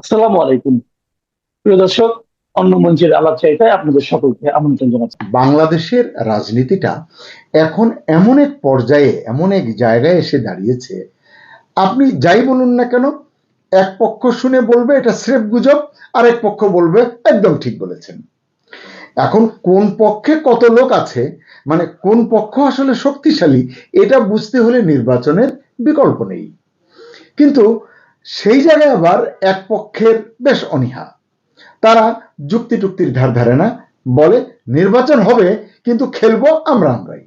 আসসালামু আলাইকুম। প্রিয় দর্শক, অন্য মঞ্চের আলাপ চাইতায় আপনাদের সকলকে আমন্ত্রণ জানাচ্ছি। বাংলাদেশের রাজনীতিটা এখন এমন এক পর্যায়ে, এমন এক জায়গায় এসে দাঁড়িয়েছে। আপনি যাই বলুন না কেন, এক পক্ষ শুনে বলবে এটা স্রেফ গুজব আর এক পক্ষ বলবে একদম ঠিক বলেছেন। এখন কোন পক্ষে কত লোক আছে মানে কোন পক্ষ আসলে শক্তিশালী, এটা বুঝতে হলে নির্বাচনের বিকল্প নেই। কিন্তু সেই জায়গায় আবার এক পক্ষের বেশ অনীহা। তারা যুক্তি টুক্তির ধার ধারে না, বলে নির্বাচন হবে, কিন্তু খেলব আমরা আমরাই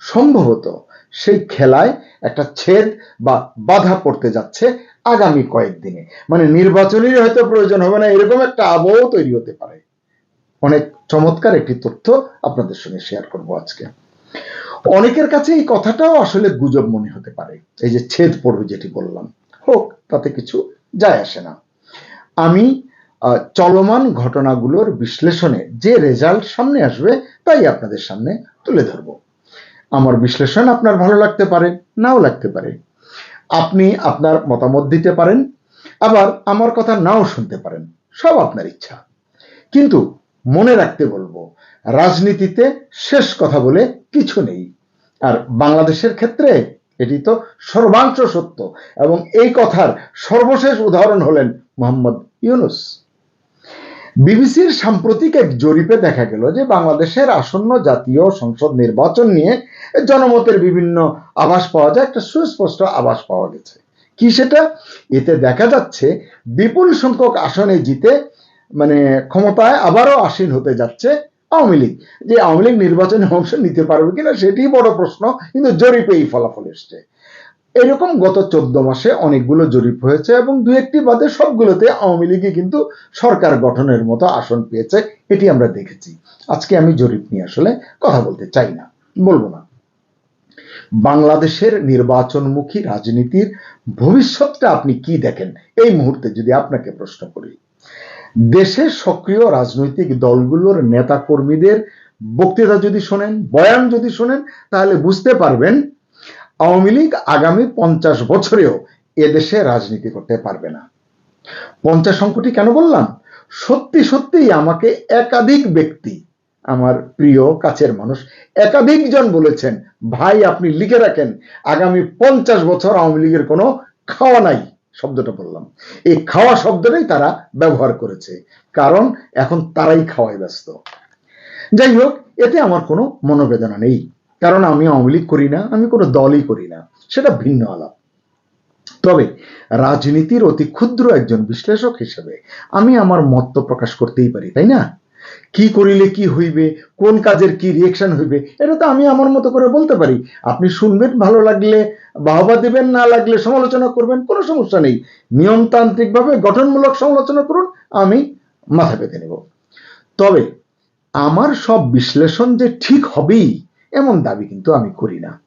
সম্ভবত সেই খেলায় একটা ছেদ বা বাধা পড়তে যাচ্ছে আগামী কয়েকদিনে। মানে নির্বাচনের হয়তো প্রয়োজন হবে না, এরকম একটা আবহ তৈরি হতে পারে। অনেক চমৎকার একটি তথ্য আপনাদের সঙ্গে শেয়ার করব আজকে। অনেকের কাছে এই কথাটাও আসলে গুজব মনে হতে পারে। এই যে ছেদ পড়বে যেটি বললাম। হোক, তাতে কিছু যায় আসে না। আমি চলমান ঘটনাগুলোর বিশ্লেষণে যে রেজাল্ট সামনে আসবে, তাই আপনাদের সামনে তুলে ধরব। আমার বিশ্লেষণ আপনার ভালো লাগতে পারে, নাও লাগতে পারে। আপনি আপনার মতামত দিতে পারেন, আবার আমার কথা নাও শুনতে পারেন, সব আপনার ইচ্ছা। কিন্তু মনে রাখতে বলব, রাজনীতিতে শেষ কথা বলে কিছু নেই। আর বাংলাদেশের ক্ষেত্রে এটি তো সর্বাংশ সত্য। এবং এই কথার সর্বশেষ উদাহরণ হলেন মোহাম্মদ ইউনুস। বিবিসির সাম্প্রতিক এক জরিপে দেখা গেল যে বাংলাদেশের আসন্ন জাতীয় সংসদ নির্বাচন নিয়ে জনমতের বিভিন্ন আভাস পাওয়া যায়, একটা সুস্পষ্ট আভাস পাওয়া গেছে। কি সেটা? এতে দেখা যাচ্ছে বিপুল সংখ্যক আসনে জিতে মানে ক্ষমতায় আবারও আসীন হতে যাচ্ছে আওয়ামী লীগ। যে আওয়ামী লীগ নির্বাচনে অংশ নিতে পারবে কিনা সেটি বড় প্রশ্ন, কিন্তু জরিপে এই ফলাফল এসছে। এরকম গত চোদ্দ মাসে অনেকগুলো জরিপ হয়েছে এবং দু একটি বাদে সবগুলোতে আওয়ামী লীগই কিন্তু সরকার গঠনের মতো আসন পেয়েছে, এটি আমরা দেখেছি। আজকে আমি জরিপ নিয়ে আসলে কথা বলতে চাই না, বলব না। বাংলাদেশের নির্বাচনমুখী রাজনীতির ভবিষ্যৎটা আপনি কি দেখেন? এই মুহূর্তে যদি আপনাকে প্রশ্ন করি দেশের সক্রিয় রাজনৈতিক দলগুলোর নেতা কর্মীদের বক্তৃতা যদি শোনেন, বয়ান যদি শোনেন, তাহলে বুঝতে পারবেন আওয়ামী লীগ আগামী পঞ্চাশ বছরেও এদেশে রাজনীতি করতে পারবে না। পঞ্চাশ অঙ্কটি কেন বললাম? সত্যি সত্যিই আমাকে একাধিক ব্যক্তি, আমার প্রিয় কাছের মানুষ একাধিকজন বলেছেন, ভাই, আপনি লিখে রাখেন, আগামী পঞ্চাশ বছর আওয়ামী লীগের কোনো খাওয়া নাই। শব্দটা বললাম। এই খাওয়া শব্দটাই তারা ব্যবহার করেছে, কারণ এখন তারাই খাওয়ায় ব্যস্ত। যাই হোক, এতে আমার কোনো মনোবেদনা নেই, কারণ আমি আওয়ামী লীগ করি না, আমি কোনো দলই করি না, সেটা ভিন্ন আলাপ। তবে রাজনীতির অতি ক্ষুদ্র একজন বিশ্লেষক হিসেবে আমি আমার মত প্রকাশ করতেই পারি, তাই না? কি করিলে কি হইবে, কোন কাজের কি রিয়েকশন হইবে, এটা তো আমি আমার মতো করে বলতে পারি। আপনি শুনবেন, ভালো লাগলে, বাহবা দেবেন, না লাগলে সমালোচনা করবেন, কোনো সমস্যা নেই। নিয়মতান্ত্রিকভাবে, গঠনমূলক সমালোচনা করুন, আমি মাথা পেতে নেব। তবে, আমার সব বিশ্লেষণ যে ঠিক হবেই, এমন দাবি কিন্তু আমি করি না।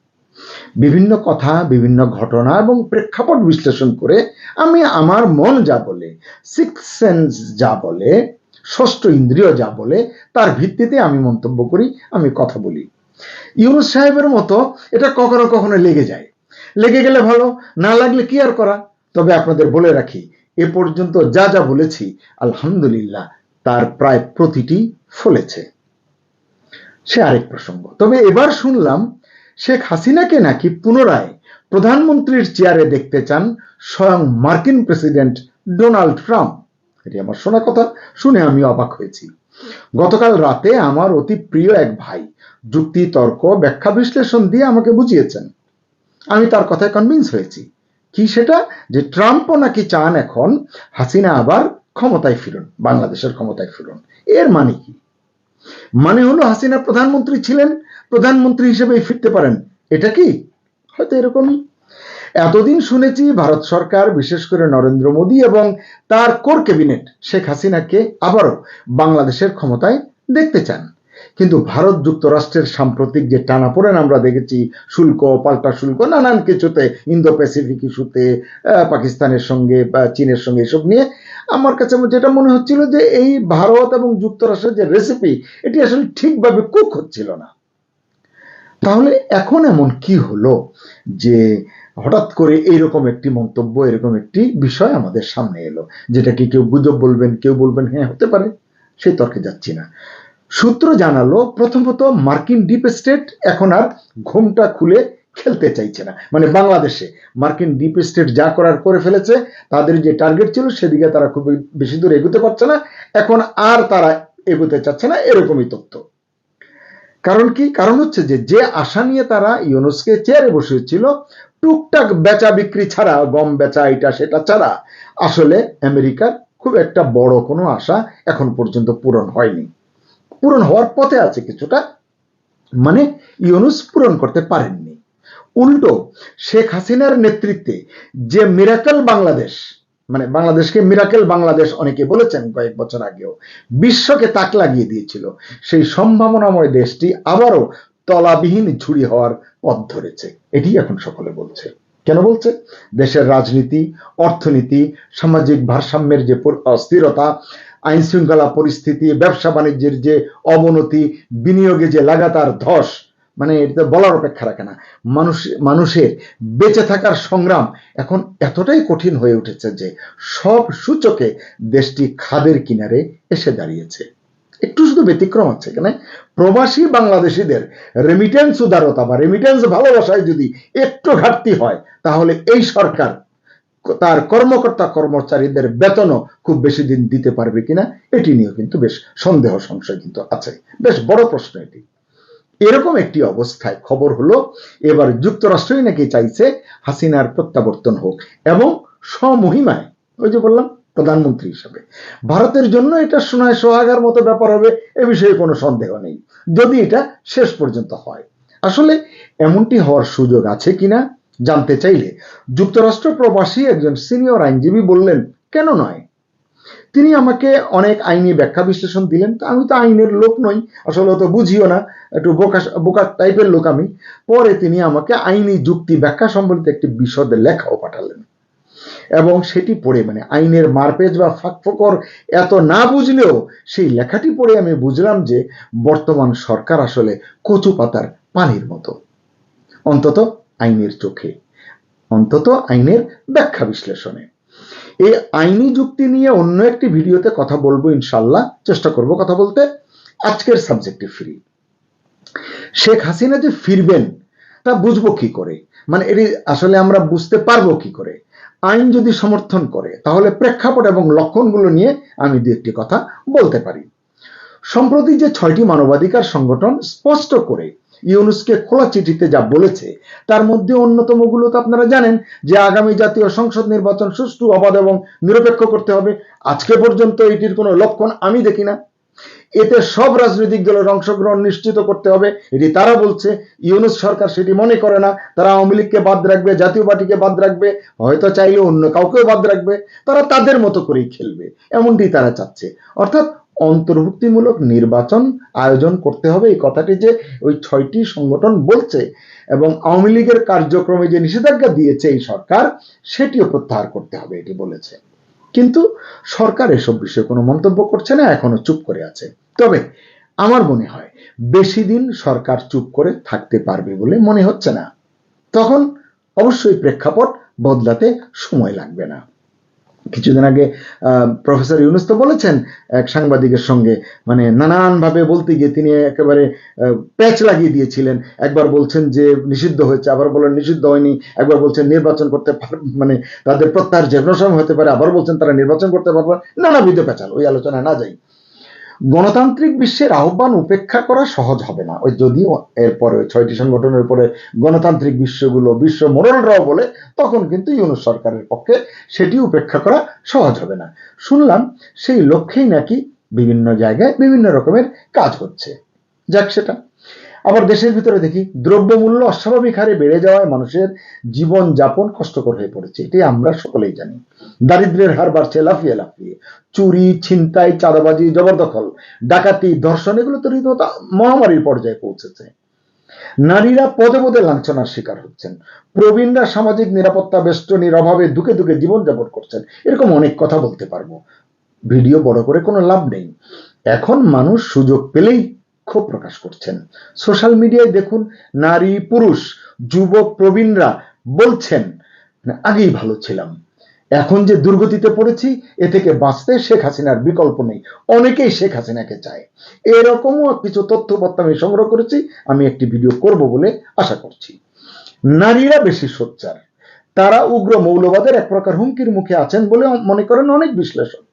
বিভিন্ন কথা, বিভিন্ন ঘটনা এবং প্রেক্ষাপট বিশ্লেষণ করে আমি আমার মন যা বলে সিক্স সেন্স যা বলে ষষ্ঠ ইন্দ্রিয় যা বলে, তার ভিত্তিতে আমি মন্তব্য করি, আমি কথা বলি। ইউনুস সাহেবের মতো এটা কখনো কখনো লেগে যায়। লেগে গেলে ভালো, না লাগলে কি আর করা? তবে আপনাদের বলে রাখি, এ পর্যন্ত যা যা বলেছি, আলহামদুলিল্লাহ, তার প্রায় প্রতিটি ফলেছে। সে আরেক প্রসঙ্গ। তবে এবার শুনলাম, শেখ হাসিনাকে নাকি পুনরায় প্রধানমন্ত্রীর চেয়ারে দেখতে চান স্বয়ং মার্কিন প্রেসিডেন্ট ডোনাল্ড ট্রাম্প। এটি আমার শোনা কথা শুনে আমি অবাক হয়েছি। গতকাল রাতে আমার অতি প্রিয় এক ভাই যুক্তি, তর্ক, ব্যাখ্যা, বিশ্লেষণ দিয়ে আমাকে বুঝিয়েছেন। আমি তার কথায় কনভিন্স হয়েছি। কি সেটা? যে ট্রাম্পও নাকি চান এখন হাসিনা আবার ক্ষমতায় ফিরুন, বাংলাদেশের ক্ষমতায় ফিরুন। এর মানে কি? মানে হলো হাসিনা প্রধানমন্ত্রী ছিলেন, প্রধানমন্ত্রী হিসেবে ফিরতে পারেন। এটা কি? হয়তো এরকমই। এতদিন শুনেছি ভারত সরকার, বিশেষ করে নরেন্দ্র মোদী এবং তার কোর ক্যাবিনেট শেখ হাসিনাকে আবারও বাংলাদেশের ক্ষমতায় দেখতে চান। কিন্তু ভারত যুক্তরাষ্ট্রের সাম্প্রতিক যে টানাপোড়েন আমরা দেখেছি, শুল্ক, পাল্টা শুল্ক, নানান কিছুতে ইন্দো প্যাসিফিক ইস্যুতে পাকিস্তানের সঙ্গে বা চীনের সঙ্গে এসব নিয়ে আমার কাছে যেটা মনে হচ্ছিল যে এই ভারত এবং যুক্তরাষ্ট্রের যে রেসিপি এটি আসলে ঠিকভাবে কুক হচ্ছিল না। তাহলে এখন এমন কি হলো যে হঠাৎ করে এইরকম একটি মন্তব্য, এরকম একটি বিষয় আমাদের সামনে এলো, যেটাকে কেউ গুজব বলবেন, কেউ বলবেন হ্যাঁ হতে পারে, সেই তর্কে যাচ্ছি না। সূত্র জানালো, প্রথমত মার্কিন ডিপ স্টেট এখন আর ঘুমটা খুলে খেলতে চাইছে না। মানে বাংলাদেশে মার্কিন ডিপ স্টেট যা করার করে ফেলেছে, তাদের যে টার্গেট ছিল, সেদিকে তারা খুব বেশি দূর এগোতে পারছে না। এখন আর তারা এগোতে চাচ্ছে না, এরকমই তথ্য। কারণ কি? কারণ হচ্ছে যে যে আশা নিয়ে তারা ইউনুসকে চেয়ারে বসেছিল টুকটাক বেচা বিক্রি ছাড়া, গম বেচা, এটা সেটা ছাড়া আসলে আমেরিকার খুব একটা বড় কোনো আশা এখন পর্যন্ত পূরণ হয়নি। পূরণ হওয়ার পথে আছে কিছুটা মানে ইউনুস পূরণ করতে পারেননি। উল্টো, শেখ হাসিনার নেতৃত্বে যে মিরাকেল বাংলাদেশ মানে বাংলাদেশকে মিরাকেল বাংলাদেশ অনেকে বলেছেন কয়েক বছর আগেও, বিশ্বকে তাক লাগিয়ে দিয়েছিল, সেই সম্ভাবনাময় দেশটি আবারও তলাবিহীন ঝুড়ি হওয়ার পথ ধরেছে। এটি এখন সকলে বলছে। কেন বলছে? দেশের রাজনীতি, অর্থনীতি, সামাজিক ভারসাম্যের যে অস্থিরতা আইন শৃঙ্খলা পরিস্থিতি, ব্যবসা বাণিজ্যের যে অবনতি, বিনিয়োগে যে লাগাতার ধস মানে এটা বলার অপেক্ষা রাখে না। মানুষ মানুষের বেঁচে থাকার সংগ্রাম এখন এতটাই কঠিন হয়ে উঠেছে যে সব সূচকে দেশটি খাদের কিনারে এসে দাঁড়িয়েছে। একটু শুধু ব্যতিক্রম আছে এখানে। প্রবাসী বাংলাদেশিদের রেমিটেন্স উদারতা বা রেমিটেন্স ভালোবাসায় যদি একটু ঘাটতি হয়, তাহলে এই সরকার তার কর্মকর্তা কর্মচারীদের বেতনও খুব বেশি দিন দিতে পারবে কিনা, এটি নিয়েও কিন্তু বেশ সন্দেহ, সংশয় কিন্তু আছে। বেশ বড় প্রশ্ন এটি। এরকম একটি অবস্থায় খবর হলো, এবার যুক্তরাষ্ট্রই নাকি চাইছে হাসিনার প্রত্যাবর্তন হোক এবং স্বমহিমায়, ওই যে বললাম প্রধানমন্ত্রী হিসেবে। ভারতের জন্য এটা সোনায় সোহাগার মতো ব্যাপার হবে এ বিষয়ে কোনো সন্দেহ নেই, যদি এটা শেষ পর্যন্ত হয়। আসলে এমনটি হওয়ার সুযোগ আছে কিনা জানতে চাইলে যুক্তরাষ্ট্র প্রবাসী একজন সিনিয়র আইনজীবী বললেন, কেন নয়? তিনি আমাকে অনেক আইনি ব্যাখ্যা বিশ্লেষণ দিলেন। তো আমি তো আইনের লোক নই, আসলে তো বুঝিও না, একটু বোকা বোকা টাইপের লোক আমি। পরে তিনি আমাকে আইনি যুক্তি ব্যাখ্যা সম্বলিত একটি বিশদ লেখাও পাঠালেন। এবং সেটি পড়ে মানে আইনের মারপেজ বা ফাঁকফোকর এত না বুঝলেও সেই লেখাটি পড়ে আমি বুঝলাম যে বর্তমান সরকার আসলে কচু পাতার পানির মতো। অন্তত আইনের চোখে, অন্তত আইনের ব্যাখ্যা বিশ্লেষণে। এই আইনি যুক্তি নিয়ে অন্য একটি ভিডিওতে কথা বলব ইনশাল্লাহ চেষ্টা করব কথা বলতে। আজকের সাবজেক্টে ফিরি। শেখ হাসিনা যে ফিরবেন, তা বুঝব কি করে? মানে এটি আসলে আমরা বুঝতে পারব কি করে? আইন যদি সমর্থন করে, তাহলে প্রেক্ষাপট এবং লক্ষণগুলো নিয়ে আমি দু একটি কথা বলতে পারি। সম্প্রতি যে ছয়টি মানবাধিকার সংগঠন স্পষ্ট করে ইউনুসকে খোলা চিঠিতে যা বলেছে, তার মধ্যে অন্যতমগুলো তো আপনারা জানেন যে আগামী জাতীয় সংসদ নির্বাচন সুষ্ঠু, অবাধ এবং নিরপেক্ষ করতে হবে। আজকে পর্যন্ত এটির কোনো লক্ষণ আমি দেখি না। এতে সব রাজনৈতিক দলের অংশগ্রহণ নিশ্চিত করতে হবে। এটি তারা বলছে, ইউনুস সরকার সেটি মনে করে না। তারা আওয়ামী লীগকে বাদ রাখবে, জাতীয় পার্টিকে বাদ রাখবে, হয়তো চাইলে অন্য কাউকেও বাদ রাখবে। তারা তাদের মতো করেই খেলবে, এমনটি তারা চাচ্ছে। অর্থাৎ অন্তর্ভুক্তিমূলক নির্বাচন আয়োজন করতে হবে। এই কথাটি যে ওই ছয়টি সংগঠন বলছে এবং আওয়ামী লীগের কার্যক্রমে যে নিষেধাজ্ঞা দিয়েছে এই সরকার, সেটিও প্রত্যাহার করতে হবে, এটি বলেছে। কিন্তু সরকার এসব বিষয়ে কোনো মন্তব্য করছে না, এখনও চুপ করে আছে। তবে আমার মনে হয় বেশি দিন সরকার চুপ করে থাকতে পারবে বলে মনে হচ্ছে না। তখন অবশ্যই প্রেক্ষাপট বদলাতে সময় লাগবে না। কিছুদিন আগে প্রফেসর ইউনুস তো বলেছেন এক সাংবাদিকের সঙ্গে মানে নানানভাবে বলতে গিয়ে তিনি একেবারে প্যাচ লাগিয়ে দিয়েছিলেন একবার বলছেন যে নিষিদ্ধ হয়েছে, আবার বলেন নিষিদ্ধ হয়নি, একবার বলছেন নির্বাচন করতে মানে তাদের প্রত্যাহার যে হতে পারে, আবার বলছেন তারা নির্বাচন করতে পারবে। নানাবিধ প্যাচাল, ওই আলোচনায় না যাই গণতান্ত্রিক বিশ্বের আহ্বান উপেক্ষা করা সহজ হবে না। ওই যদিও এরপরে ওই ছয়টি সংগঠনের পরে গণতান্ত্রিক বিশ্বগুলো বিশ্ব মোরলরাও বলে, তখন কিন্তু ইউনুস সরকারের পক্ষে সেটি উপেক্ষা করা সহজ হবে না। শুনলাম সেই লক্ষ্যেই নাকি বিভিন্ন জায়গায় বিভিন্ন রকমের কাজ হচ্ছে। যাক সেটা। আবার দেশের ভিতরে দেখি, দ্রব্যমূল্য অস্বাভাবিক হারে বেড়ে যাওয়ায় মানুষের জীবন যাপন কষ্টকর হয়ে পড়েছে। এটি আমরা সকলেই জানি। দারিদ্র্যের হার বাড়ছে লাফিয়ে লাফিয়ে। চুরি, ছিনতাই, চাঁদাবাজি, জবরদখল, ডাকাতি, ধর্ষণ, এগুলো তো রীতিমতো মহামারীর পর্যায়ে পৌঁছেছে। নারীরা পদে পদে লাঞ্ছনার শিকার হচ্ছেন। প্রবীণরা সামাজিক নিরাপত্তা বেষ্টনীর অভাবে দুকে দুকে জীবনযাপন করছেন। এরকম অনেক কথা বলতে পারব। ভিডিও বড় করে কোনো লাভ নেই। এখন মানুষ সুযোগ পেলেই ক্ষোভ প্রকাশ করছেন। সোশ্যাল মিডিয়ায় দেখুন, নারী, পুরুষ, যুবক, প্রবীণরা বলছেন আগেই ভালো ছিলাম। এখন যে দুর্গতিতে পড়েছি, এ থেকে বাঁচতে শেখ হাসিনার বিকল্প নেই। অনেকেই শেখ হাসিনাকে চায়। এরকমও কিছু তথ্যপত্র আমি সংগ্রহ করেছি, আমি একটি ভিডিও করব বলে আশা করছি। নারীরা বেশি সোচ্চার। তারা উগ্র মৌলবাদের এক প্রকার হুমকির মুখে আছেন বলে মনে করেন অনেক বিশ্লেষক।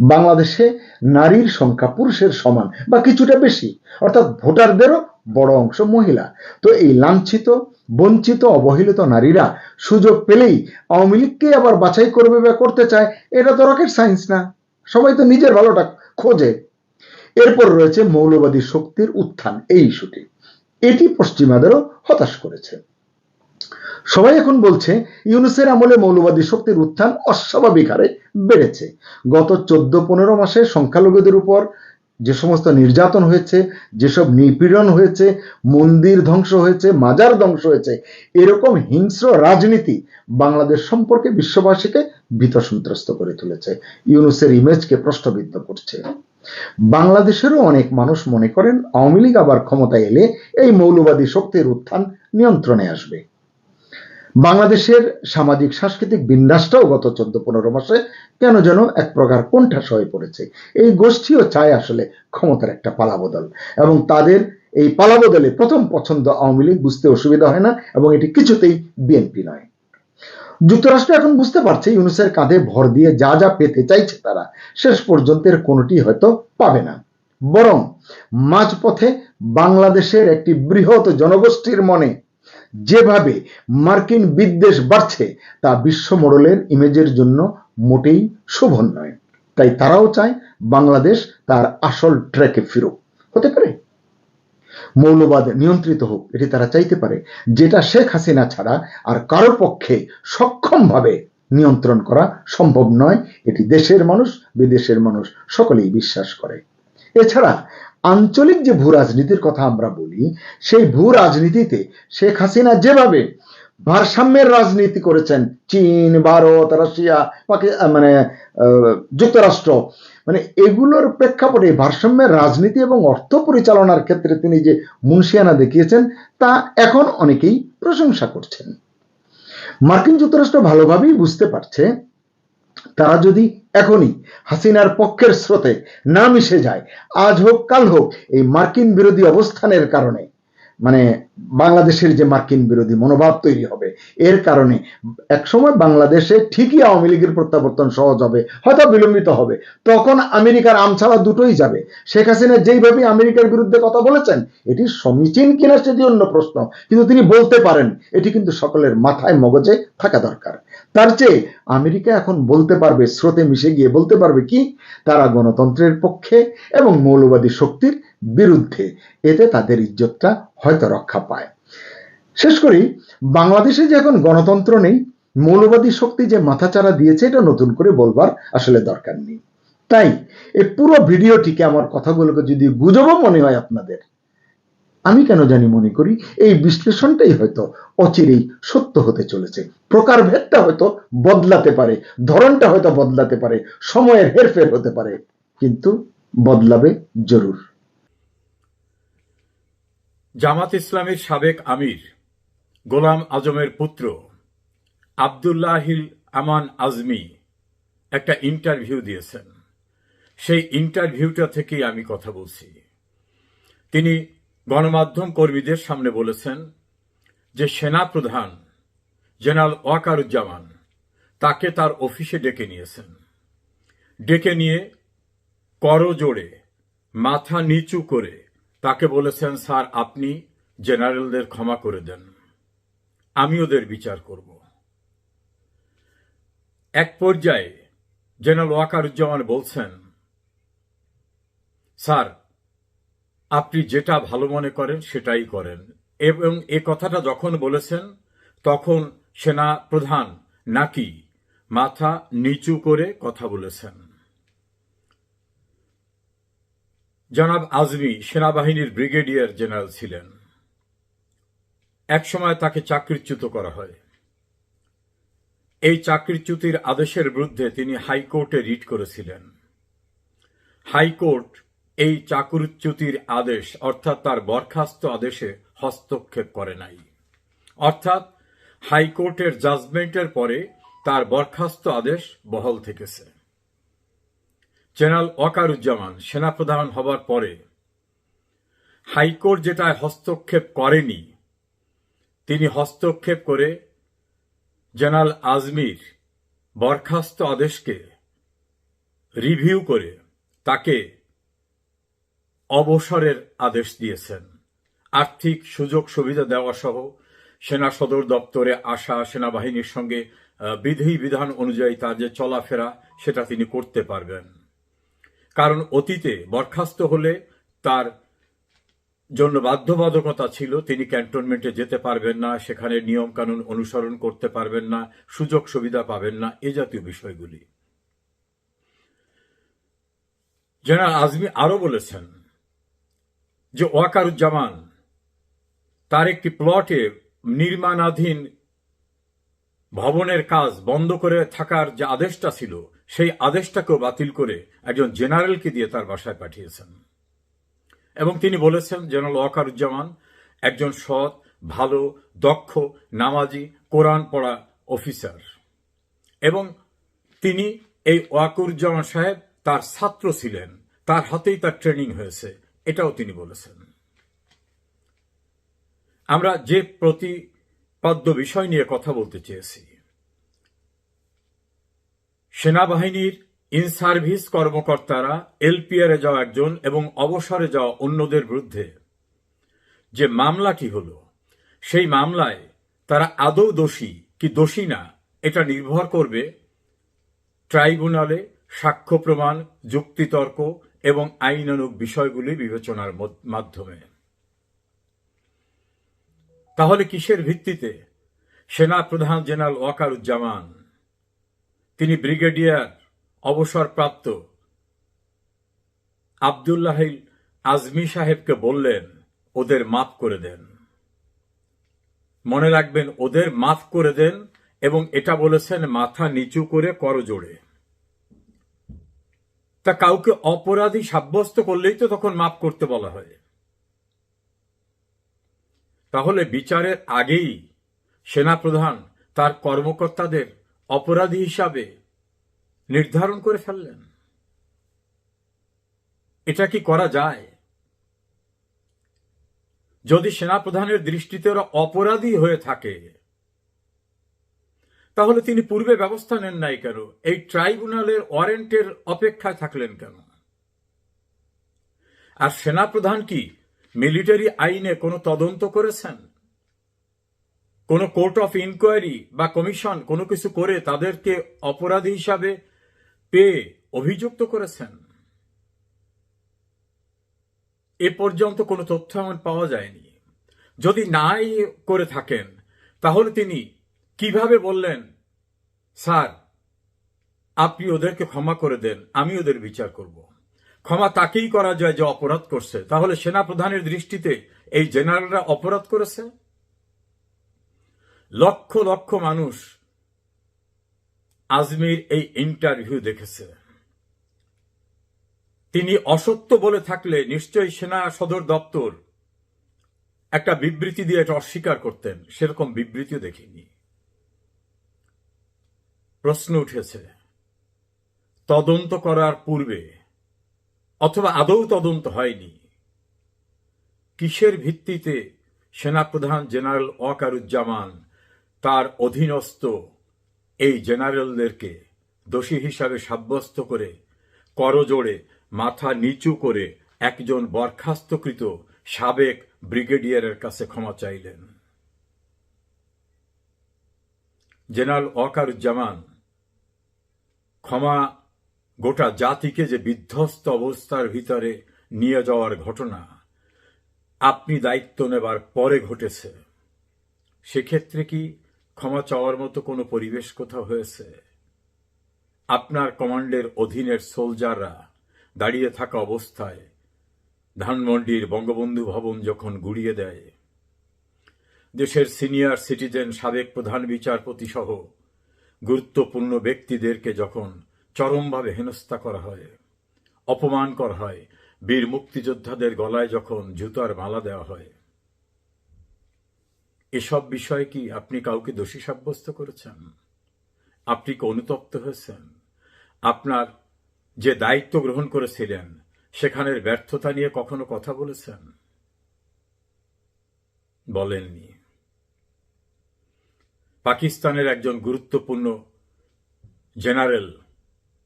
বাংলাদেশে নারীর সংখ্যা পুরুষের সমান বা কিছুটা বেশি। অর্থাৎ ভোটারদেরও বড় অংশ মহিলা। তো এই লাঞ্ছিত, বঞ্চিত, অবহেলিত নারীরা সুযোগ পেলেই আওয়ামী লীগকে আবার বাছাই করবে বা করতে চায়, এটা তো রকেট সায়েন্স না। সবাই তো নিজের ভালোটা খোঁজে। এরপর রয়েছে মৌলবাদী শক্তির উত্থান, এই ইস্যুটি। এটি পশ্চিমাদেরও হতাশ করেছে। সবাই এখন বলছে, ইউনুসের আমলে মৌলবাদী শক্তির উত্থান অস্বাভাবিক হারে বেড়েছে। গত চোদ্দ পনেরো মাসে সংখ্যালঘুদের উপর যে সমস্ত নির্যাতন হয়েছে, যেসব নিপীড়ন হয়েছে, মন্দির ধ্বংস হয়েছে, মাজার ধ্বংস হয়েছে, এরকম হিংস্র রাজনীতি বাংলাদেশ সম্পর্কে বিশ্ববাসীকে ভীত সন্ত্রস্ত করে তুলেছে। ইউনুসের ইমেজকে প্রশ্নবিদ্ধ করছে। বাংলাদেশেরও অনেক মানুষ মনে করেন, আওয়ামী লীগ আবার ক্ষমতায় এলে এই মৌলবাদী শক্তির উত্থান নিয়ন্ত্রণে আসবে। বাংলাদেশের সামাজিক সাংস্কৃতিক বিন্যাসটাও গত চোদ্দ পনেরো মাসে কেন যেন এক প্রকার কোণঠাস হয়ে পড়েছে। এই গোষ্ঠীও চায় আসলে ক্ষমতার একটা পালাবদল এবং তাদের এই পালাবদলে প্রথম পছন্দ আওয়ামী লীগ বুঝতে অসুবিধা হয় না এবং এটি কিছুতেই বিএনপি নয়। যুক্তরাষ্ট্র এখন বুঝতে পারছে ইউনুসের কাঁধে ভর দিয়ে যা যা পেতে চাইছে তারা, শেষ পর্যন্ত এর কোনোটি হয়তো পাবে না। বরং, মাঝপথে বাংলাদেশের একটি বৃহৎ জনগোষ্ঠীর মনে যেভাবে মার্কিন বিদ্বেষ বাড়ছে, তা বিশ্ব মোড়লের ইমেজের জন্য মোটেই শোভন নয় তাই তারাও চায় বাংলাদেশ তার আসল ট্র্যাকে ফিরুক। হতে পারে। মৌলবাদ নিয়ন্ত্রিত হোক, এটি তারা চাইতে পারে। যেটা শেখ হাসিনা ছাড়া আর কারোর পক্ষে সক্ষমভাবে নিয়ন্ত্রণ করা সম্ভব নয়, এটি দেশের মানুষ, বিদেশের মানুষ সকলেই বিশ্বাস করে। এছাড়া আঞ্চলিক যে ভূ রাজনীতির কথা আমরা বলি, সেই ভূ রাজনীতিতে শেখ হাসিনা যেভাবে ভারসাম্যের রাজনীতি করেছেন, চীন, ভারত, রাশিয়া পাকিস্তান মানে যুক্তরাষ্ট্র মানে এগুলোর প্রেক্ষাপটে ভারসাম্যের রাজনীতি এবং অর্থ পরিচালনার ক্ষেত্রে তিনি যে মুন্সিয়ানা দেখিয়েছেন, তা এখন অনেকেই প্রশংসা করছেন। মার্কিন যুক্তরাষ্ট্র ভালোভাবেই বুঝতে পারছে তারা যদি এখনই হাসিনার পক্ষের স্রোতে না মিশে যায়, আজ হোক, কাল হোক, এই মার্কিন বিরোধী অবস্থানের কারণে মানে বাংলাদেশের যে মার্কিন বিরোধী মনোভাব তৈরি হবে, এর কারণে একসময় বাংলাদেশে ঠিকই আওয়ামী লীগের প্রত্যাবর্তন সহজ হবে, হয়তো বিলম্বিত হবে, তখন আমেরিকার আমছাড়া দুটোই যাবে। শেখ হাসিনা যেইভাবে আমেরিকার বিরুদ্ধে কথা বলেছেন, এটি সমীচীন কিনা সেটি অন্য প্রশ্ন, কিন্তু তিনি বলতে পারেন, এটি কিন্তু সকলের মাথায় মগজে থাকা দরকার। তার চেয়ে আমেরিকা এখন বলতে পারবে, স্রোতে মিশে গিয়ে বলতে পারবে কি? তারা গণতন্ত্রের পক্ষে এবং মৌলবাদী শক্তির বিরুদ্ধে। এতে তাদের ইজ্জতটা হয়তো রক্ষা পায়। শেষ করি, বাংলাদেশে যে এখন গণতন্ত্র নেই, মৌলবাদী শক্তি যে মাথাচাড়া দিয়েছে, এটা নতুন করে বলবার আসলে দরকার নেই। তাই এই পুরো ভিডিওটিকে, আমার কথাগুলোকে যদি গুজবও মনে হয় আপনাদের আমি কেন জানি মনে করি, এই বিশ্লেষণটাই হয়তো অচিরেই সত্য হতে চলেছে। প্রকারভেদটা হয়তো বদলাতে পারে, ধরনটা হয়তো বদলাতে পারে, সময়ের হেরফের হতে পারে, কিন্তু বদলাবে জরুর। জামাত ইসলামের সাবেক আমির, গোলাম আজমের পুত্র, আবদুল্লাহিল আমান আজমি, একটা ইন্টারভিউ দিয়েছেন। সেই ইন্টারভিউটা থেকেই আমি কথা বলছি। তিনি গণমাধ্যম কর্মীদের সামনে বলেছেন যে সেনা প্রধান জেনারেল ওয়াকারুজ্জামান তাকে তার অফিসে ডেকে নিয়েছেন। ডেকে নিয়ে করজোড়ে, মাথা নিচু করে তাকে বলেছেন, স্যার, আপনি জেনারেলদের ক্ষমা করে দেন। আমি ওদের বিচার করব। এক পর্যায়ে জেনারেল ওয়াকারুজ্জামান বলছেন, স্যার আপনি যেটা ভালো মনে করেন সেটাই করেন। এবং এ কথাটা যখন বলেছেন, তখন সেনা প্রধান নাকি মাথা নিচু করে কথা বলেছেন। জনাব আজমি সেনাবাহিনীর ব্রিগেডিয়ার জেনারেল ছিলেন। একসময় তাকে চাকরিচ্যুত করা হয়। এই চাকরিচ্যুতির আদেশের বিরুদ্ধে তিনি হাইকোর্টে রিট করেছিলেন। হাইকোর্ট এই চাকরিচ্যুতির আদেশ, অর্থাৎ তার বরখাস্ত আদেশে হস্তক্ষেপ করে নাই। অর্থাৎ হাইকোর্টের জাজমেন্টের পরে তার বরখাস্ত আদেশ বহাল থেকেছে। জেনারেল ওয়াকারুজ্জামান সেনাপ্রধান হবার পরে হাইকোর্ট যেটা হস্তক্ষেপ করেনি, তিনি হস্তক্ষেপ করে জেনারেল আজমির বরখাস্ত আদেশকে রিভিউ করে তাকে অবসরের আদেশ দিয়েছেন। আর্থিক সুযোগ সুবিধা দেওয়া সহ সেনা সদর দপ্তরে আসা সেনাবাহিনীর সঙ্গে বিধি বিধান অনুযায়ী তার যে চলাফেরা, সেটা তিনি করতে পারবেন। কারণ অতীতে বরখাস্ত হলে তার জন্য বাধ্যবাধকতা ছিল, তিনি ক্যান্টনমেন্টে যেতে পারবেন না, সেখানে নিয়ম কানুন অনুসরণ করতে পারবেন না, সুযোগ সুবিধা পাবেন না, এ জাতীয় বিষয়গুলি। জেনারেল আজমি আরও বলেছেন যে ওয়াকারুজ্জামান তার একটি প্লটে নির্মাণাধীন ভবনের কাজ বন্ধ করে থাকার যে আদেশটা ছিল, সেই আদেশটাকেও বাতিল করে একজন জেনারেলকে দিয়ে তার বাসায় পাঠিয়েছেন। এবং তিনি বলেছেন, জেনারেল ওয়াকারুজ্জামান একজন সৎ, ভালো, দক্ষ, নামাজি, কোরআন পড়া অফিসার। এবং তিনি এই ওয়াকুরুজ্জামান সাহেব তার ছাত্র ছিলেন, তার হাতেই তার ট্রেনিং হয়েছে। এটাও তিনি বলেছেন। আমরা যে প্রতিপাদ্য বিষয় নিয়ে কথা বলতে চেয়েছি, সেনাবাহিনীর ইন সার্ভিস কর্মকর্তারা এলপিআর যাওয়া একজন এবং অবসরে যাওয়া অন্যদের বিরুদ্ধে যে মামলাটি হল, সেই মামলায় তারা আদৌ দোষী কি দোষী না, এটা নির্ভর করবে ট্রাইব্যুনালে সাক্ষ্য প্রমাণ, যুক্তিতর্ক এবং আইনানুগ বিষয়গুলি বিবেচনার মাধ্যমে। তাহলে কিসের ভিত্তিতে সেনা প্রধান জেনারেল ওয়াকারুজ্জামান, তিনি ব্রিগেডিয়ার অবসরপ্রাপ্ত আবদুল্লাহ আজমি সাহেবকে বললেন, ওদের মাফ করে দেন। মনে রাখবেন, ওদের মাফ করে দেন এবং এটা বলেছেন মাথা নিচু করে করজোড়ে। তা কাউকে অপরাধী সাব্যস্ত করলেই তো তখন মাফ করতে বলা হয়। তাহলে বিচারের আগেই সেনাপ্রধান তার কর্মকর্তাদের অপরাধী হিসাবে নির্ধারণ করে ফেললেন। এটা কি করা যায়? যদি সেনাপ্রধানের দৃষ্টিতে ওরা অপরাধী হয়ে থাকে তাহলে তিনি পূর্বে ব্যবস্থা নেন নাই কেন? এই ট্রাইব্যুনালের ওয়ারেন্টের অপেক্ষায় থাকলেন কেন? আর সেনাপ্রধান কি মিলিটারি আইনে কোনো তদন্ত করেছেন? কোন কোর্ট অফ ইনকোয়ারি বা কমিশন কোনো কিছু করে তাদেরকে অপরাধী হিসাবে পেয়ে অভিযুক্ত করেছেন? এ পর্যন্ত কোনো তথ্য এমন পাওয়া যায়নি। যদি নাই করে থাকেন, তাহলে তিনি কীভাবে বললেন, স্যার, আপনি ওদেরকে ক্ষমা করে দেন, আমি ওদের বিচার করব। ক্ষমা তাকেই করা যায় যে অপরাধ করছে। তাহলে সেনাপ্রধানের দৃষ্টিতে এই জেনারেলরা অপরাধ করেছে? লক্ষ লক্ষ মানুষ আজমির এই ইন্টারভিউ দেখেছে। তিনি অসত্য বলে থাকলে নিশ্চয়ই সেনা সদর দপ্তর একটা বিবৃতি দিয়ে এটা অস্বীকার করতেন। সেরকম বিবৃতিও দেখিনি। প্রশ্ন উঠেছে, তদন্ত করার পূর্বে, অথবা আদৌ তদন্ত হয়নি, কিসের ভিত্তিতে সেনাপ্রধান জেনারেল ওয়াকারুজ্জামান তার অধীনস্থ এই জেনারেলদেরকে দোষী হিসাবে সাব্যস্ত করে করজোড়ে মাথা নিচু করে একজন বরখাস্তকৃত সাবেক ব্রিগেডিয়ারের কাছে ক্ষমা চাইলেন? জেনারেল ওয়াকারুজ্জামান, ক্ষমা গোটা জাতিকে যে বিধ্বস্ত অবস্থার ভিতরে নিয়ে যাওয়ার ঘটনা আপনি দায়িত্ব নেবার পরে ঘটেছে, সেক্ষেত্রে কি ক্ষমা চাওয়ার মতো কোনো পরিবেশ কোথাও হয়েছে? আপনার কমান্ডের অধীনের সোলজাররা দাঁড়িয়ে থাকা অবস্থায় ধানমন্ডির বঙ্গবন্ধু ভবন যখন গুড়িয়ে দেয় দেশের সিনিয়র সিটিজেন সাবেক প্রধান বিচারপতি সহ গুরুত্বপূর্ণ ব্যক্তিদেরকে যখন চরমভাবে হেনস্থা করা হয়, অপমান করা হয়, বীর মুক্তিযোদ্ধাদের গলায় যখন জুতার মালা দেওয়া হয়, এসব বিষয়ে কি আপনি কাউকে দোষী সাব্যস্ত করেছেন? আপনি কি অনুতপ্ত হয়েছেন? আপনার যে দায়িত্ব গ্রহণ করেছিলেন, সেখানের ব্যর্থতা নিয়ে কখনো কথা বলেছেন? বলেননি। পাকিস্তানের একজন গুরুত্বপূর্ণ জেনারেল,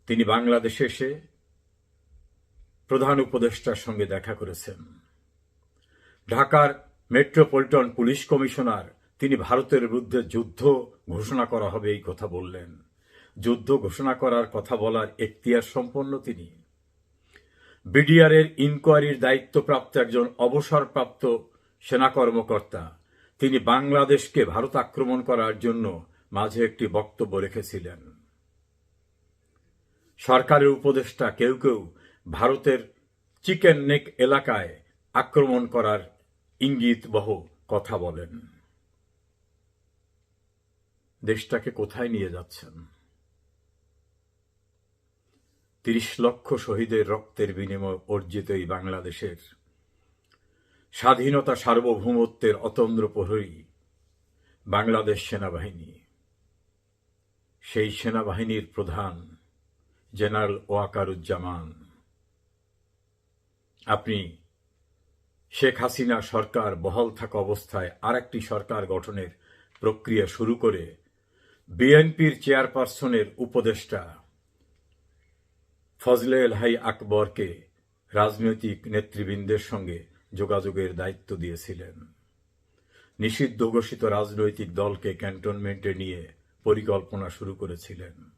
তিনি বাংলাদেশে এসে প্রধান উপদেষ্টার সঙ্গে দেখা করেছেন। ঢাকার মেট্রোপলিটন পুলিশ কমিশনার, তিনি ভারতের বিরুদ্ধে যুদ্ধ ঘোষণা করা হবে এই কথা বললেন। যুদ্ধ ঘোষণা করার কথা বলার এখতিয়ার সম্পন্ন তিনি। বিডিআর এর ইনকোয়ারির দায়িত্বপ্রাপ্ত একজন অবসরপ্রাপ্ত সেনা কর্মকর্তা তিনি বাংলাদেশকে ভারত আক্রমণ করার জন্য মাঝে একটি বক্তব্য রেখেছিলেন। সরকারের উপদেষ্টা কেউ কেউ ভারতের চিকেন নেক এলাকায় আক্রমণ করার ইঙ্গিত বহ কথা বলেন। দেশটাকে কোথায় নিয়ে যাচ্ছেন? তিরিশ লক্ষ শহীদের রক্তের বিনিময় অর্জিত এই বাংলাদেশের স্বাধীনতা সার্বভৌমত্বের অতন্দ্র প্রহরী বাংলাদেশ সেনাবাহিনী। সেই সেনাবাহিনীর প্রধান জেনারেল ওয়াকারুজ্জামান। আপনি শেখ হাসিনা সরকার বহাল থাকা অবস্থায় আরেকটি সরকার গঠনের প্রক্রিয়া শুরু করে বিএনপির চেয়ারপারসনের উপদেষ্টা ফজলে এলহাই আকবরকে রাজনৈতিক নেতৃবৃন্দের সঙ্গে যোগাযোগের দায়িত্ব দিয়েছিলেন। নিষিদ্ধ ঘোষিত রাজনৈতিক দলকে ক্যান্টনমেন্টে নিয়ে পরিকল্পনা শুরু করেছিলেন।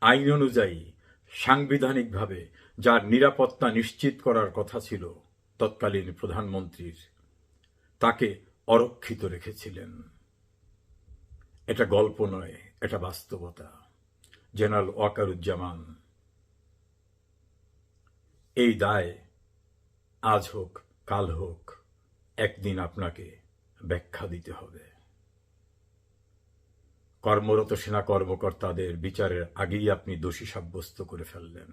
আইন অনুযায়ী, সাংবিধানিকভাবে যার নিরাপত্তা নিশ্চিত করার কথা ছিল তৎকালীন প্রধানমন্ত্রীর, তাকে অরক্ষিত রেখেছিলেন। এটা গল্প নয়, এটা বাস্তবতা। জেনারেল ওয়াকারুজ্জামান। এই দায় আজ হোক, কাল হোক, একদিন আপনাকে ব্যাখ্যা দিতে হবে। কর্মরত সেনা কর্মকর্তাদের বিচারের আগেই আপনি দোষী সাব্যস্ত করে ফেললেন।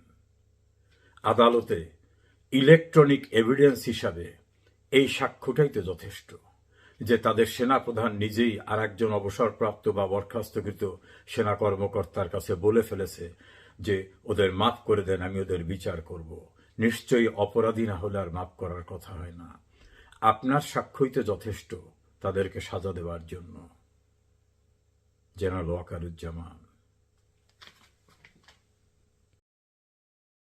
আদালতে ইলেকট্রনিক এভিডেন্স হিসাবে এই সাক্ষ্যটাই তো যথেষ্ট, যে তাদের সেনাপ্রধান নিজেই আর একজন অবসরপ্রাপ্ত বা বরখাস্তকৃত সেনা কর্মকর্তার কাছে বলে ফেলেছে যে, ওদের মাফ করে দেন, আমি ওদের বিচার করব। নিশ্চয়ই অপরাধী না হলে আর মাফ করার কথা হয় না। আপনার সাক্ষ্যই তো যথেষ্ট তাদেরকে সাজা দেওয়ার জন্য। জেনারেল ওয়াকারুজ্জামান।